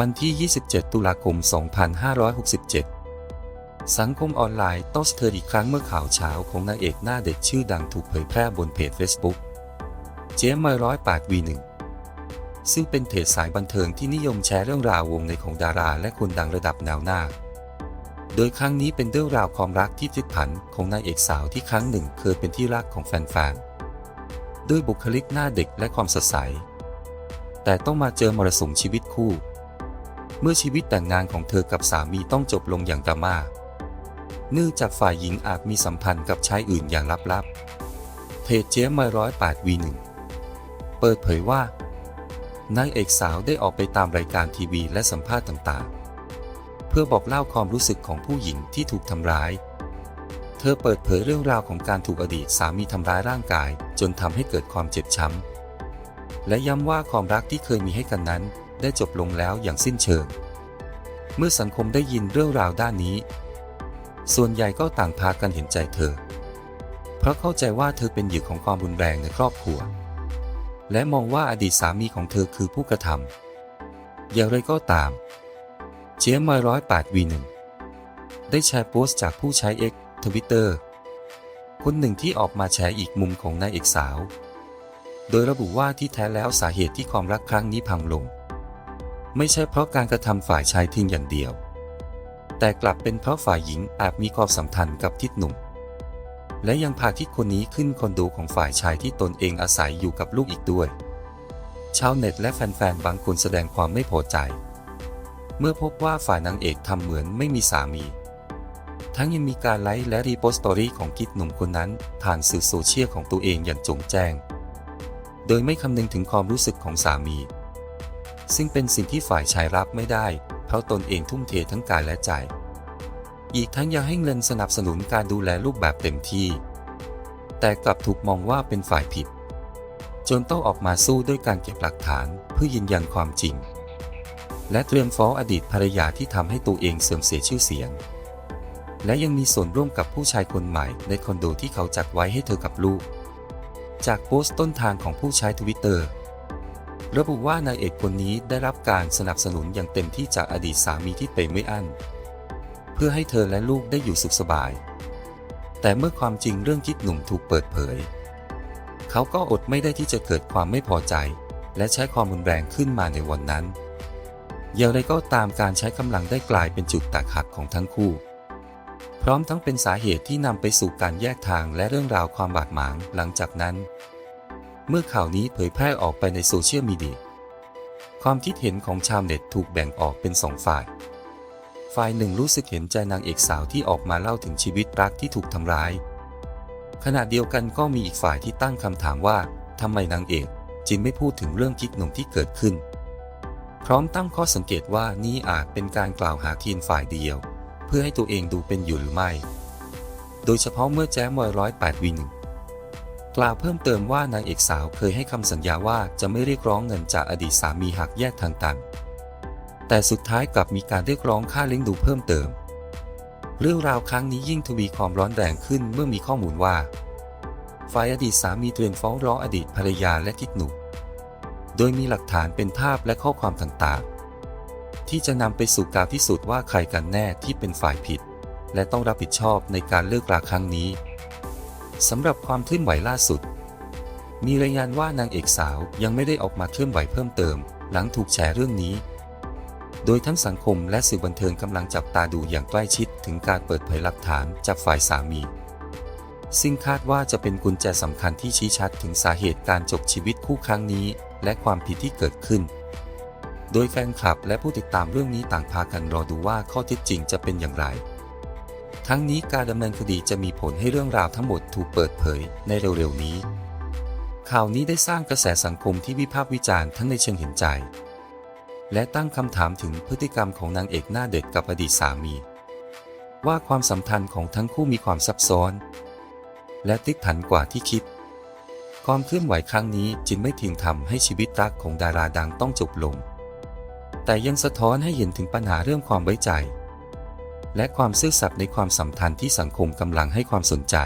วันที่ 27 ตุลาคม 2567 สังคมออนไลน์โต้สเทิร์นอีกครั้งเมื่อข่าวเช้าของนางเอกหน้าเด็กชื่อดังถูกเผยแพร่บนเพจ Facebook เจ๊มอยร้อยแปดวีหนึ่งซึ่งเป็นเพจสายบันเทิงที่นิยมแชร์เรื่องราววงในของดาราและคนดังระดับแนวหน้า โดยครั้งนี้เป็นเรื่องราวความรักที่พลิกผันของนางเอกสาวที่ครั้งหนึ่งเคยเป็นที่รักของแฟนๆ ด้วยบุคลิกหน้าเด็กและความสดใส แต่ต้องมาเจอมรสุมชีวิตคู่ เมื่อชีวิตแต่งงานของเธอกับสามีต้องจบลงอย่างดราม่า เนื่องจากฝ่ายหญิงอาจมีสัมพันธ์กับชายอื่นอย่างลับๆ เพจเจ๊มร้อยแปดวีหนึ่งเปิดเผยว่านางเอกสาวได้ออกไปตามรายการทีวีและสัมภาษณ์ต่างๆ เพื่อบอกเล่าความรู้สึกของผู้หญิงที่ถูกทำร้าย เธอเปิดเผยเรื่องราวของการถูกอดีตสามีทำร้ายร่างกาย จนทำให้เกิดความเจ็บช้ำและย้ำว่าความรักที่เคยมีให้กันนั้น ได้จบลงแล้วอย่างสิ้นเชิง เมื่อสังคมได้ยินเรื่องราวด้านนี้ ส่วนใหญ่ก็ต่างพากันเห็นใจเธอ เพราะเข้าใจว่าเธอเป็นเหยื่อของความรุนแรงในครอบครัว และมองว่าอดีตสามีของเธอคือผู้กระทำอย่างไรก็ตาม เจียมมอยร้อยแปดวีหนึ่งได้แชร์โพสต์จากผู้ใช้ X ทวิตเตอร์คนหนึ่งที่ออกมาแชร์อีกมุมของนายเอกสาว โดยระบุว่าที่แท้แล้วสาเหตุที่ความรักครั้งนี้พังลง ไม่ใช่เพราะการกระทำฝ่ายชายทิ้งอย่างเดียว แต่กลับเป็นเพราะฝ่ายหญิงอาจมีความสัมพันธ์กับทิศหนุ่ม และยังพาทิศคนนี้ขึ้นคอนโดของฝ่ายชายที่ตนเองอาศัยอยู่กับลูกอีกด้วย ชาวเน็ตและแฟนๆบางคนแสดงความไม่พอใจ เมื่อพบว่าฝ่ายนางเอกทำเหมือนไม่มีสามี ทั้งยังมีการไลค์และรีโพสต์สตอรี่ของกิ๊กหนุ่มคนนั้น ผ่านสื่อโซเชียลของตัวเองอย่างจงแจ้ง โดยไม่คำนึงถึงความรู้สึกของสามี ซึ่งเป็นสิ่งที่ฝ่ายชายรับไม่ได้ เพราะตนเองทุ่มเททั้งกายและใจ อีกทั้งยังให้เงินสนับสนุนการดูแลลูกแบบเต็มที่ แต่กลับถูกมองว่าเป็นฝ่ายผิด จนต้องออกมาสู้ด้วยการเก็บหลักฐานเพื่อยืนยันความจริง และเตรียมฟ้องอดีตภรรยาที่ทำให้ตัวเองเสื่อมเสียชื่อเสียง และยังมีส่วนร่วมกับผู้ชายคนใหม่ในคอนโดที่เขาจัดไว้ให้เธอกับลูกจากโพสต์ต้นทางของผู้ใช้ทวิตเตอร์ ระบุว่านายเอกคนนี้ได้รับการสนับสนุนอย่างเต็มที่จากอดีตสามีที่เปย์ไม่อั้น เพื่อให้เธอและลูกได้อยู่สุขสบาย แต่เมื่อความจริงเรื่องคิดหนุ่มถูกเปิดเผย เขาก็อดไม่ได้ที่จะเกิดความไม่พอใจ และใช้ความรุนแรงขึ้นมาในวันนั้น อย่างไรก็ตามการใช้กำลังได้กลายเป็นจุดแตกหักของทั้งคู่ พร้อมทั้งเป็นสาเหตุที่นำไปสู่การแยกทางและเรื่องราวความบาดหมางหลังจากนั้น เมื่อข่าวนี้เผยแพร่ออกไปในโซเชียลมีเดีย ความคิดเห็นของชาวเน็ตถูกแบ่งออกเป็นสองฝ่าย ฝ่ายหนึ่งรู้สึกเห็นใจนางเอกสาวที่ออกมาเล่าถึงชีวิตรักที่ถูกทำร้าย ขณะเดียวกันก็มีอีกฝ่ายที่ตั้งคำถามว่าทำไมนางเอกจึงไม่พูดถึงเรื่องกิ๊กหนุ่มที่เกิดขึ้น พร้อมตั้งข้อสังเกตว่านี่อาจเป็นการกล่าวหาเทียนฝ่ายเดียว เพื่อให้ตัวเองดูเป็นอยู่หรือไม่ โดยเฉพาะเมื่อแจ้มอยร้อยแปดวิน กล่าวเพิ่มเติมว่านางเอกสาวเคยให้คำสัญญาว่าจะไม่เรียกร้องเงินจากอดีตสามีหากแยกทางกันแต่สุดท้ายกลับมีการเรียกร้องค่าเลี้ยงดูเพิ่มเติม เรื่องราวครั้งนี้ยิ่งทวีความร้อนแรงขึ้นเมื่อมีข้อมูลว่า ฝ่ายอดีตสามีเตรียมฟ้องร้องอดีตภรรยาและทิดหนุ่มโดยมีหลักฐานเป็นภาพและข้อความต่างๆ ที่จะนำไปสู่การพิสูจน์ว่าใครกันแน่ที่เป็นฝ่ายผิด และต้องรับผิดชอบในการเลิกราครั้งนี้ สำหรับความเคลื่อนไหวล่าสุด มีรายงานว่านางเอกสาวยังไม่ได้ออกมาเคลื่อนไหวเพิ่มเติม หลังถูกแชร์เรื่องนี้ โดยทั้งสังคมและสื่อบันเทิงกำลังจับตาดูอย่างใกล้ชิดถึงการเปิดเผยหลักฐานจากฝ่ายสามี ซึ่งคาดว่าจะเป็นกุญแจสำคัญที่ชี้ชัดถึงสาเหตุการจบชีวิตคู่ครั้งนี้ และความผิดที่เกิดขึ้น โดยแฟนคลับและผู้ติดตามเรื่องนี้ต่างพากันรอดูว่าข้อเท็จจริงจะเป็นอย่างไร ทั้งนี้การดำเนินคดีจะมีผลให้เรื่องราวทั้งหมดถูกเปิดเผยในเร็วๆนี้ ข่าวนี้ได้สร้างกระแสสังคมที่วิพากษ์วิจารณ์ทั้งในเชิงเห็นใจ และตั้งคำถามถึงพฤติกรรมของนางเอกหน้าเด็กกับอดีตสามี ว่าความสัมพันธ์ของทั้งคู่มีความซับซ้อน และติดผันกว่าที่คิด ความเคลื่อนไหวครั้งนี้จึงไม่เพียงทำให้ชีวิตรักของดาราดังต้องจบลง แต่ยังสะท้อนให้เห็นถึงปัญหาเรื่องความไว้ใจ และความซื่อสัตย์ในความสัมพันธ์ที่สังคมกำลังให้ความสนใจ